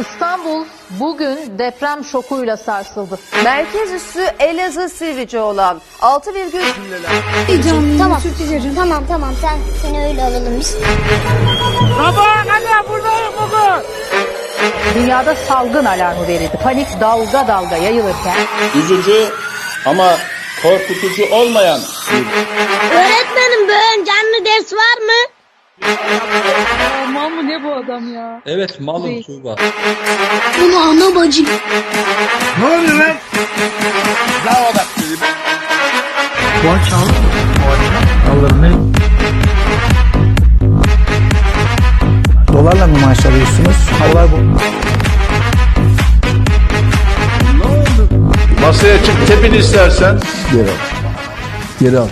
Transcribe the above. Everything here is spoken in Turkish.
İstanbul bugün deprem şokuyla sarsıldı. Merkez üssü Elazığ Sivrice olan 6,3 Heyecanlıyım. Tamam. Sürpriz vereceğim. Tamam tamam sen seni öyle alalım biz. Dünyada salgın alarmı verildi. Panik dalga dalga yayılırken üzücü ama korkutucu olmayan Öğretmenim mı? Mal mı ne bu adam ya? Evet malum Tuğba. Bunu ana bacı. Dolarla mı maaş alıyorsunuz? Olay bu. masaya çık tepin istersen Geri al. Geri al.